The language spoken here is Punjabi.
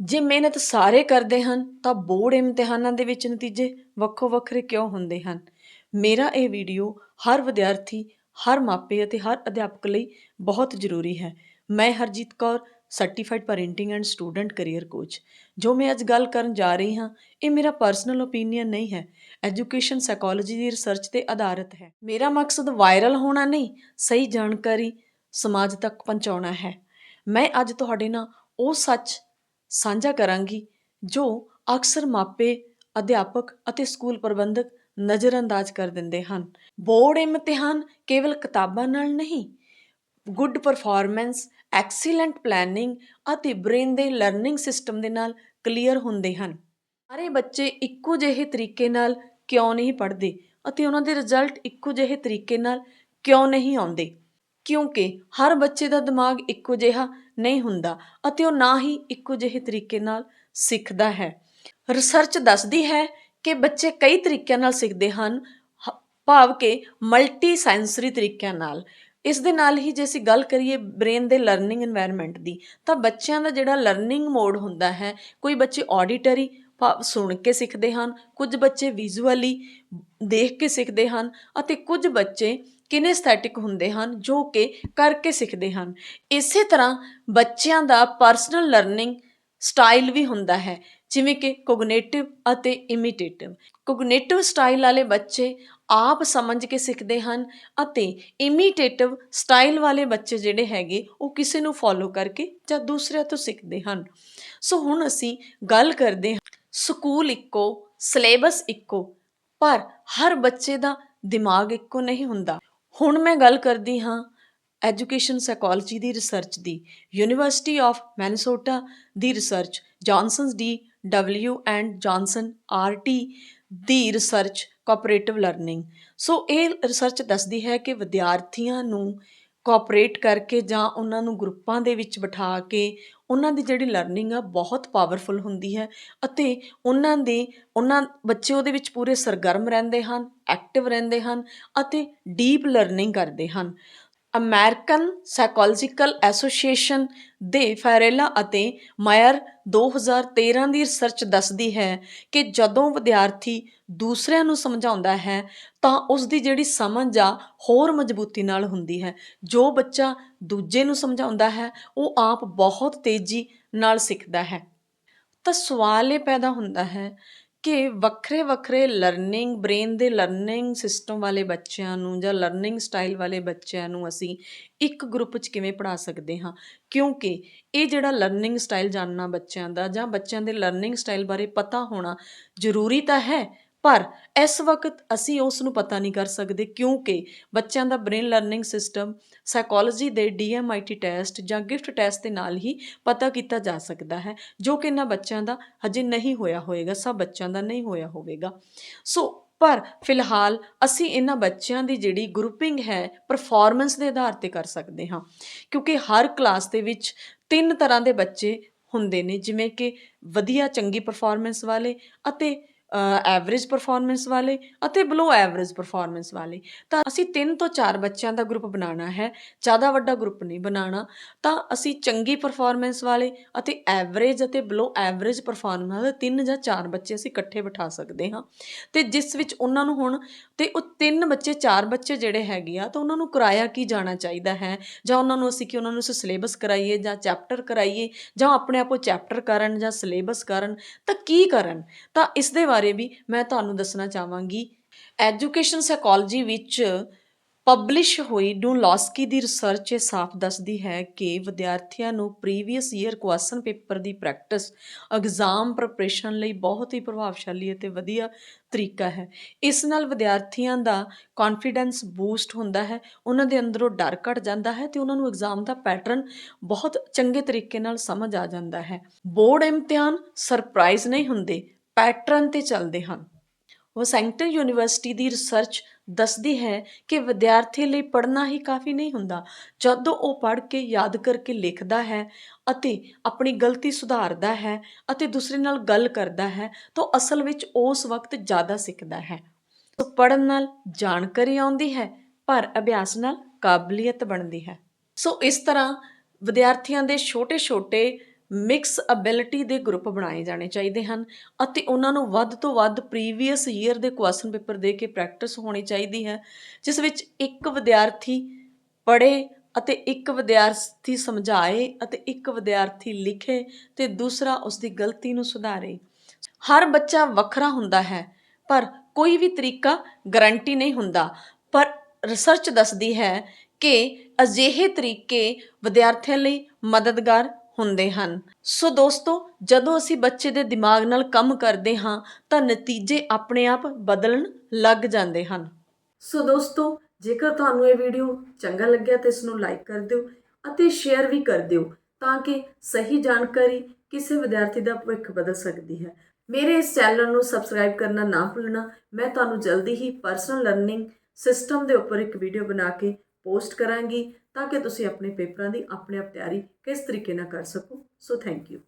ਜੇ ਮਿਹਨਤ ਸਾਰੇ ਕਰਦੇ ਹਨ, ਤਾਂ ਬੋਰਡ ਇਮਤਿਹਾਨਾਂ ਦੇ ਵਿੱਚ ਨਤੀਜੇ ਵੱਖੋ ਵੱਖਰੇ ਕਿਉਂ ਹੁੰਦੇ ਹਨ? ਮੇਰਾ ਇਹ ਵੀਡੀਓ ਹਰ ਵਿਦਿਆਰਥੀ, ਹਰ ਮਾਪੇ ਅਤੇ ਹਰ ਅਧਿਆਪਕ ਲਈ ਬਹੁਤ ਜ਼ਰੂਰੀ ਹੈ। ਮੈਂ Harjeet Kaur certified parenting and student career coach ਜੋ ਮੈਂ ਅੱਜ ਗੱਲ ਕਰਨ ਜਾ ਰਹੀ ਹਾਂ, ਇਹ ਮੇਰਾ ਪਰਸਨਲ ਓਪੀਨੀਅਨ ਨਹੀਂ ਹੈ। ਐਜੂਕੇਸ਼ਨ ਸਾਈਕੋਲੋਜੀ ਦੀ ਰਿਸਰਚ ਤੇ ਆਧਾਰਿਤ ਹੈ। ਮੇਰਾ ਮਕਸਦ ਵਾਇਰਲ ਹੋਣਾ ਨਹੀਂ, ਸਹੀ ਜਾਣਕਾਰੀ ਸਮਾਜ ਤੱਕ ਪਹੁੰਚਾਉਣਾ ਹੈ। ਮੈਂ ਅੱਜ ਤੁਹਾਡੇ ਨਾਲ ਉਹ ਸੱਚ ਸਾਂਝਾ ਕਰਾਂਗੀ, ਜੋ ਅਕਸਰ ਮਾਪੇ, ਅਧਿਆਪਕ ਅਤੇ ਸਕੂਲ ਪ੍ਰਬੰਧਕ ਨਜ਼ਰਅੰਦਾਜ਼ ਕਰ ਦਿੰਦੇ ਹਨ। ਬੋਰਡ ਇਮਤਿਹਾਨ ਕੇਵਲ ਕਿਤਾਬਾਂ ਨਾਲ ਨਹੀਂ, ਗੁੱਡ ਪਰਫਾਰਮੈਂਸ, ਐਕਸੀਲੈਂਟ ਪਲੈਨਿੰਗ ਅਤੇ ਬ੍ਰੇਨ ਦੇ ਲਰਨਿੰਗ ਸਿਸਟਮ ਦੇ ਨਾਲ ਕਲੀਅਰ ਹੁੰਦੇ ਹਨ। ਸਾਰੇ ਬੱਚੇ ਇੱਕੋ ਜਿਹੇ ਤਰੀਕੇ ਨਾਲ ਕਿਉਂ ਨਹੀਂ ਪੜ੍ਹਦੇ ਅਤੇ ਉਹਨਾਂ ਦੇ ਰਿਜ਼ਲਟ ਇੱਕੋ ਜਿਹੇ ਤਰੀਕੇ ਨਾਲ ਕਿਉਂ ਨਹੀਂ ਆਉਂਦੇ? ਕਿਉਂਕਿ ਹਰ ਬੱਚੇ ਦਾ ਦਿਮਾਗ ਇੱਕੋ ਜਿਹਾ ਨਹੀਂ ਹੁੰਦਾ ਅਤੇ ਉਹ ਨਾ ਹੀ ਇੱਕੋ ਜਿਹੇ ਤਰੀਕੇ ਨਾਲ ਸਿੱਖਦਾ ਹੈ। ਰਿਸਰਚ ਦੱਸਦੀ ਹੈ ਕਿ ਬੱਚੇ ਕਈ ਤਰੀਕਿਆਂ ਨਾਲ ਸਿੱਖਦੇ ਹਨ ਭਾਵ ਕਿ ਮਲਟੀ ਸੈਂਸਰੀ ਤਰੀਕਿਆਂ ਨਾਲ। ਇਸ ਦੇ ਨਾਲ ਹੀ ਜੇ ਅਸੀਂ ਗੱਲ ਕਰੀਏ ਬ੍ਰੇਨ ਦੇ ਲਰਨਿੰਗ এনवायरमेंट ਦੀ, ਤਾਂ ਬੱਚਿਆਂ ਦਾ ਜਿਹੜਾ ਲਰਨਿੰਗ ਮੋਡ ਹੁੰਦਾ ਹੈ, ਕੋਈ ਬੱਚੇ ਆਡੀਟਰੀ ਭਾਵ ਸੁਣ ਕੇ ਸਿੱਖਦੇ ਹਨ, ਕੁਝ ਬੱਚੇ ਵਿਜ਼ੂਅਲੀ ਦੇਖ ਕੇ ਸਿੱਖਦੇ ਹਨ ਅਤੇ ਕੁਝ ਬੱਚੇ ਕਿਨੇਸਥੈਟਿਕ ਹੁੰਦੇ ਹਨ, ਜੋ ਕਿ ਕਰਕੇ ਸਿੱਖਦੇ ਹਨ। ਇਸੇ ਤਰ੍ਹਾਂ ਬੱਚਿਆਂ ਦਾ ਪਰਸਨਲ ਲਰਨਿੰਗ ਸਟਾਈਲ ਵੀ ਹੁੰਦਾ ਹੈ, ਜਿਵੇਂ ਕਿ ਕੋਗਨੀਟਿਵ ਅਤੇ ਇਮੀਟੇਟਿਵ। ਕੋਗਨੀਟਿਵ ਸਟਾਈਲ ਵਾਲੇ ਬੱਚੇ ਆਪ ਸਮਝ ਕੇ ਸਿੱਖਦੇ ਹਨ ਅਤੇ ਇਮੀਟੇਟਿਵ ਸਟਾਈਲ ਵਾਲੇ ਬੱਚੇ ਜਿਹੜੇ ਹੈਗੇ, ਉਹ ਕਿਸੇ ਨੂੰ ਫੋਲੋ ਕਰਕੇ ਜਾਂ ਦੂਸਰਿਆਂ ਤੋਂ ਸਿੱਖਦੇ ਹਨ। ਸੋ ਹੁਣ ਅਸੀਂ ਗੱਲ ਕਰਦੇ ਹਾਂ, ਸਕੂਲ ਇੱਕੋ, ਸਿਲੇਬਸ ਇੱਕੋ, ਪਰ ਹਰ ਬੱਚੇ ਦਾ ਦਿਮਾਗ ਇੱਕੋ ਨਹੀਂ ਹੁੰਦਾ। ਹੁਣ ਮੈਂ ਗੱਲ ਕਰਦੀ ਹਾਂ ਐਜੂਕੇਸ਼ਨ ਸਾਈਕੋਲੋਜੀ ਦੀ ਰਿਸਰਚ ਦੀ, university of Minnesota the research, Johnsons D W and Johnson R T the research cooperative learning so ਇਹ ਰਿਸਰਚ ਦੱਸਦੀ ਹੈ ਕਿ ਵਿਦਿਆਰਥੀਆਂ ਨੂੰ ਕੋਆਪਰੇਟ ਕਰਕੇ ਜਾਂ ਉਹਨਾਂ ਨੂੰ ਗਰੁੱਪਾਂ ਦੇ ਵਿੱਚ ਬਿਠਾ ਕੇ ਉਹਨਾਂ ਦੀ ਜਿਹੜੀ ਲਰਨਿੰਗ ਆ ਬਹੁਤ ਪਾਵਰਫੁਲ ਹੁੰਦੀ ਹੈ ਅਤੇ ਉਹਨਾਂ ਦੇ, ਉਹਨਾਂ ਬੱਚੇ ਉਹਦੇ ਵਿੱਚ ਪੂਰੇ ਸਰਗਰਮ ਰਹਿੰਦੇ ਹਨ ਐਕਟਿਵ ਰਹਿੰਦੇ ਹਨ ਅਤੇ ਡੀਪ ਲਰਨਿੰਗ ਕਰਦੇ ਹਨ। ਅਮਰੀਕਨ ਸਾਈਕੋਲੋਜੀਕਲ ਐਸੋਸੀਏਸ਼ਨ ਦੇ ਫੈਰੇਲਾ ਅਤੇ ਮਾਇਰ 2013 ਦੀ ਰਿਸਰਚ ਦੱਸਦੀ ਹੈ ਕਿ ਜਦੋਂ ਵਿਦਿਆਰਥੀ ਦੂਸਰਿਆਂ ਨੂੰ ਸਮਝਾਉਂਦਾ ਹੈ, ਤਾਂ ਉਸ ਦੀ ਜਿਹੜੀ ਸਮਝ ਆ ਹੋਰ ਮਜ਼ਬੂਤੀ ਨਾਲ ਹੁੰਦੀ ਹੈ। ਜੋ ਬੱਚਾ ਦੂਜੇ ਨੂੰ ਸਮਝਾਉਂਦਾ ਹੈ, ਉਹ ਆਪ ਬਹੁਤ ਤੇਜ਼ੀ ਨਾਲ ਸਿੱਖਦਾ ਹੈ। ਤਾਂ ਸਵਾਲ ਇਹ ਪੈਦਾ ਹੁੰਦਾ ਹੈ ਕਿ ਵੱਖਰੇ ਵੱਖਰੇ ਲਰਨਿੰਗ ਬ੍ਰੇਨ ਦੇ ਲਰਨਿੰਗ ਸਿਸਟਮ ਵਾਲੇ ਬੱਚਿਆਂ ਨੂੰ ਜਾਂ ਲਰਨਿੰਗ ਸਟਾਈਲ ਵਾਲੇ ਬੱਚਿਆਂ ਨੂੰ ਅਸੀਂ ਇੱਕ ਗਰੁੱਪ 'ਚ ਕਿਵੇਂ ਪੜ੍ਹਾ ਸਕਦੇ ਹਾਂ? ਕਿਉਂਕਿ ਇਹ ਜਿਹੜਾ ਲਰਨਿੰਗ ਸਟਾਈਲ ਜਾਣਨਾ ਬੱਚਿਆਂ ਦਾ ਜਾਂ ਬੱਚਿਆਂ ਦੇ ਲਰਨਿੰਗ ਸਟਾਈਲ ਬਾਰੇ ਪਤਾ ਹੋਣਾ ਜ਼ਰੂਰੀ ਤਾਂ ਹੈ ਪਰ ਇਸ ਵਕਤ ਅਸੀਂ ਉਸ ਨੂੰ ਪਤਾ ਨਹੀਂ ਕਰ ਸਕਦੇ ਕਿਉਂਕਿ ਬੱਚਿਆਂ ਦਾ ਬ੍ਰੇਨ ਲਰਨਿੰਗ ਸਿਸਟਮ ਸਾਈਕੋਲੋਜੀ ਦੇ ਡੀਐਮਆਈਟੀ ਟੈਸਟ ਜਾਂ ਗਿਫਟ ਟੈਸਟ ਦੇ ਨਾਲ ਹੀ ਪਤਾ ਕੀਤਾ ਜਾ ਸਕਦਾ ਹੈ, ਜੋ ਕਿ ਇਹਨਾਂ ਬੱਚਿਆਂ ਦਾ ਹਜੇ ਨਹੀਂ ਹੋਇਆ ਹੋਵੇਗਾ, ਸਭ ਬੱਚਿਆਂ ਦਾ ਨਹੀਂ ਹੋਇਆ ਹੋਵੇਗਾ। ਸੋ, ਪਰ ਫਿਲਹਾਲ ਅਸੀਂ ਇਹਨਾਂ ਬੱਚਿਆਂ ਦੀ ਜਿਹੜੀ ਗਰੁੱਪਿੰਗ ਹੈ ਪਰਫਾਰਮੈਂਸ ਦੇ ਆਧਾਰ ਤੇ ਕਰ ਸਕਦੇ ਹਾਂ, ਕਿਉਂਕਿ ਹਰ ਕਲਾਸ ਦੇ ਵਿੱਚ ਤਿੰਨ ਤਰ੍ਹਾਂ ਦੇ ਬੱਚੇ ਹੁੰਦੇ ਨੇ, ਜਿਵੇਂ ਕਿ ਵਧੀਆ ਚੰਗੀ ਪਰਫਾਰਮੈਂਸ ਵਾਲੇ ਅਤੇ ਐਵਰੇਜ ਪਰਫਾਰਮੈਂਸ ਵਾਲੇ ਅਤੇ ਬਲੋ ਐਵਰੇਜ ਪਰਫਾਰਮੈਂਸ ਵਾਲੇ। ਤਾਂ ਅਸੀਂ ਤਿੰਨ ਤੋਂ ਚਾਰ ਬੱਚਿਆਂ ਦਾ ਗਰੁੱਪ ਬਣਾਉਣਾ ਹੈ। ਜ਼ਿਆਦਾ ਵੱਡਾ ਗਰੁੱਪ ਨਹੀਂ ਬਣਾਉਣਾ। ਤਾਂ ਅਸੀਂ ਚੰਗੀ ਪਰਫਾਰਮੈਂਸ ਵਾਲੇ ਅਤੇ ਐਵਰੇਜ ਅਤੇ ਬਲੋ ਐਵਰੇਜ ਪਰਫਾਰਮੈਂਸ ਵਾਲੇ ਤਿੰਨ ਜਾਂ ਚਾਰ ਬੱਚੇ ਅਸੀਂ ਇਕੱਠੇ ਬਿਠਾ ਸਕਦੇ ਹਾਂ। ਤੇ ਜਿਸ ਵਿੱਚ ਉਹਨਾਂ ਨੂੰ ਹੁਣ ਤੇ ਉਹ ਤਿੰਨ ਬੱਚੇ, ਚਾਰ ਬੱਚੇ ਜਿਹੜੇ ਹੈਗੇ ਆ, ਤਾਂ ਉਹਨਾਂ ਨੂੰ ਕਰਾਇਆ ਕੀ ਜਾਣਾ ਚਾਹੀਦਾ ਹੈ? ਜਾਂ ਉਹਨਾਂ ਨੂੰ ਅਸੀਂ ਕਿ ਉਹਨਾਂ ਨੂੰ ਅਸੀਂ ਸਿਲੇਬਸ ਕਰਾਈਏ ਜਾਂ ਚੈਪਟਰ ਕਰਾਈਏ ਜਾਂ ਆਪਣੇ ਆਪੋ ਚੈਪਟਰ ਕਰਨ ਜਾਂ ਸਿਲੇਬਸ ਕਰਨ? ਤਾਂ ਕੀ ਕਰਨ? ਤਾਂ ਇਸ ਦੇ ਬਾਰੇ ਵੀ ਮੈਂ ਤੁਹਾਨੂੰ ਦੱਸਣਾ ਚਾਹਾਂਗੀ। ਐਜੂਕੇਸ਼ਨ ਸਾਈਕੋਲੋਜੀ ਵਿੱਚ ਪਬਲਿਸ਼ ਹੋਈ ਡੂਲੋਸਕੀ ਦੀ ਰਿਸਰਚ ਇਹ ਸਾਫ਼ ਦੱਸਦੀ ਹੈ ਕਿ ਵਿਦਿਆਰਥੀਆਂ ਨੂੰ ਪ੍ਰੀਵੀਅਸ ਈਅਰ ਕੁਐਸਚਨ ਪੇਪਰ ਦੀ ਪ੍ਰੈਕਟਿਸ ਐਗਜ਼ਾਮ ਪ੍ਰੈਪਰੇਸ਼ਨ ਲਈ ਬਹੁਤ ਹੀ ਪ੍ਰਭਾਵਸ਼ਾਲੀ ਅਤੇ ਵਧੀਆ ਤਰੀਕਾ ਹੈ। ਇਸ ਨਾਲ ਵਿਦਿਆਰਥੀਆਂ ਦਾ ਕੌਨਫੀਡੈਂਸ ਬੂਸਟ ਹੁੰਦਾ ਹੈ, ਉਹਨਾਂ ਦੇ ਅੰਦਰੋਂ ਡਰ ਘਟ ਜਾਂਦਾ ਹੈ ਤੇ ਉਹਨਾਂ ਨੂੰ ਐਗਜ਼ਾਮ ਦਾ ਪੈਟਰਨ ਬਹੁਤ ਚੰਗੇ ਤਰੀਕੇ ਨਾਲ ਸਮਝ ਆ ਜਾਂਦਾ ਹੈ। ਬੋਰਡ ਇਮਤਿਹਾਨ ਸਰਪ੍ਰਾਈਜ਼ ਨਹੀਂ ਹੁੰਦੇ। ਪੈਟਰਨ ਤੇ ਚੱਲਦੇ ਹਨ। ਵਾਸ਼ਿੰਗਟਨ ਯੂਨੀਵਰਸਿਟੀ ਦੀ ਰਿਸਰਚ ਦੱਸਦੀ ਹੈ ਕਿ ਵਿਦਿਆਰਥੀ ਲਈ ਪੜ੍ਹਨਾ ਹੀ ਕਾਫੀ ਨਹੀਂ ਹੁੰਦਾ, ਜਦੋਂ ਉਹ ਪੜ੍ਹ ਕੇ ਯਾਦ ਕਰਕੇ ਲਿਖਦਾ ਹੈ ਅਤੇ ਆਪਣੀ ਗਲਤੀ ਸੁਧਾਰਦਾ ਹੈ ਅਤੇ ਦੂਸਰੇ ਨਾਲ ਗੱਲ ਕਰਦਾ ਹੈ, ਤਾਂ ਅਸਲ ਵਿੱਚ ਉਸ ਵਕਤ ਜ਼ਿਆਦਾ ਸਿੱਖਦਾ ਹੈ। ਸੋ ਪੜ੍ਹਨ ਨਾਲ ਜਾਣਕਾਰੀ ਆਉਂਦੀ ਹੈ, ਪਰ ਅਭਿਆਸ ਨਾਲ ਕਾਬਲੀਅਤ ਬਣਦੀ ਹੈ। ਸੋ ਇਸ ਤਰ੍ਹਾਂ ਵਿਦਿਆਰਥੀਆਂ ਦੇ ਛੋਟੇ-ਛੋਟੇ ਮਿਕਸ ਅਬਿਲਿਟੀ ਦੇ ਗਰੁੱਪ ਬਣਾਏ ਜਾਣੇ ਚਾਹੀਦੇ ਹਨ ਅਤੇ ਉਹਨਾਂ ਨੂੰ ਵੱਧ ਤੋਂ ਵੱਧ ਪ੍ਰੀਵੀਅਸ ਈਅਰ ਦੇ ਕੁਐਸਚਨ ਪੇਪਰ ਦੇ ਕੇ ਪ੍ਰੈਕਟਿਸ ਹੋਣੀ ਚਾਹੀਦੀ ਹੈ, ਜਿਸ ਵਿੱਚ ਇੱਕ ਵਿਦਿਆਰਥੀ ਪੜ੍ਹੇ ਅਤੇ ਇੱਕ ਵਿਦਿਆਰਥੀ ਸਮਝਾਏ ਅਤੇ ਇੱਕ ਵਿਦਿਆਰਥੀ ਲਿਖੇ ਤੇ ਦੂਸਰਾ ਉਸ ਦੀ ਗਲਤੀ ਨੂੰ ਸੁਧਾਰੇ। ਹਰ ਬੱਚਾ ਵੱਖਰਾ ਹੁੰਦਾ ਹੈ, ਪਰ ਕੋਈ ਵੀ ਤਰੀਕਾ ਗਾਰੰਟੀ ਨਹੀਂ ਹੁੰਦਾ। ਪਰ ਰਿਸਰਚ ਦੱਸਦੀ ਹੈ ਕਿ ਅਜਿਹੇ ਤਰੀਕੇ ਵਿਦਿਆਰਥੀਆਂ ਲਈ ਮਦਦਗਾਰ ਹੁੰਦੇ ਹਨ। ਸੋ ਦੋਸਤੋ, ਜਦੋਂ ਅਸੀਂ ਬੱਚੇ ਦੇ ਦਿਮਾਗ ਨਾਲ ਕੰਮ ਕਰਦੇ ਹਾਂ, ਤਾਂ ਨਤੀਜੇ ਆਪਣੇ ਆਪ ਬਦਲਣ ਲੱਗ ਜਾਂਦੇ ਹਨ। ਸੋ ਦੋਸਤੋ, ਜੇਕਰ ਤੁਹਾਨੂੰ ਇਹ ਵੀਡੀਓ ਚੰਗਾ ਲੱਗਿਆ ਤਾਂ ਇਸ ਨੂੰ ਲਾਈਕ ਕਰ ਦਿਓ ਅਤੇ ਸ਼ੇਅਰ ਵੀ ਕਰ ਦਿਓ ਤਾਂ ਕਿ ਸਹੀ ਜਾਣਕਾਰੀ ਕਿਸੇ ਵਿਦਿਆਰਥੀ ਦਾ ਭਵਿੱਖ ਬਦਲ ਸਕਦੀ ਹੈ। ਮੇਰੇ ਇਸ ਚੈਨਲ ਨੂੰ ਸਬਸਕ੍ਰਾਈਬ ਕਰਨਾ ਨਾ ਭੁੱਲਣਾ। ਮੈਂ ਤੁਹਾਨੂੰ ਜਲਦੀ ਹੀ ਪਰਸਨਲ ਲਰਨਿੰਗ ਸਿਸਟਮ ਦੇ ਉੱਪਰ ਇੱਕ ਵੀਡੀਓ ਬਣਾ ਕੇ ਪੋਸਟ ਕਰਾਂਗੀ ਤਾਂ ਕਿ ਤੁਸੀਂ ਆਪਣੇ ਪੇਪਰਾਂ ਦੀ ਆਪਣੇ ਆਪ ਤਿਆਰੀ ਕਿਸ ਤਰੀਕੇ ਨਾਲ ਕਰ ਸਕੋ। So thank you